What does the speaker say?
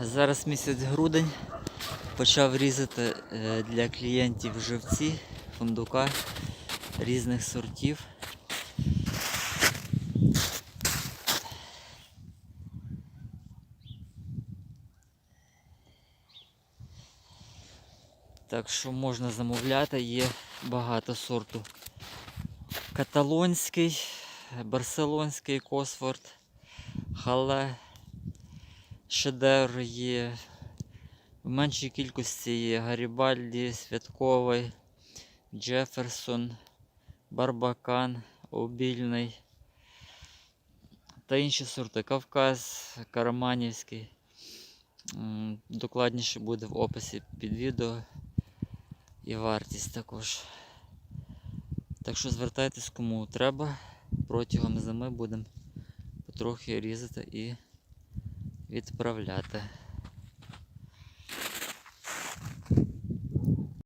Зараз місяць грудень. Почав різати е, для клієнтів живці, фундука різних сортів. Так що можна замовляти, є багато сорту. Каталонський, барселонський Косфорд, хале, шедевр є. В меншій кількості є Гарібальді, Святковий, Джеферсон, Барбакан, Обільний та інші сорти. Кавказ, Караманівський. Докладніше буде в описі під відео і вартість також. Так що звертайтесь кому треба. Протягом зими будемо потрохи різати і відправляти.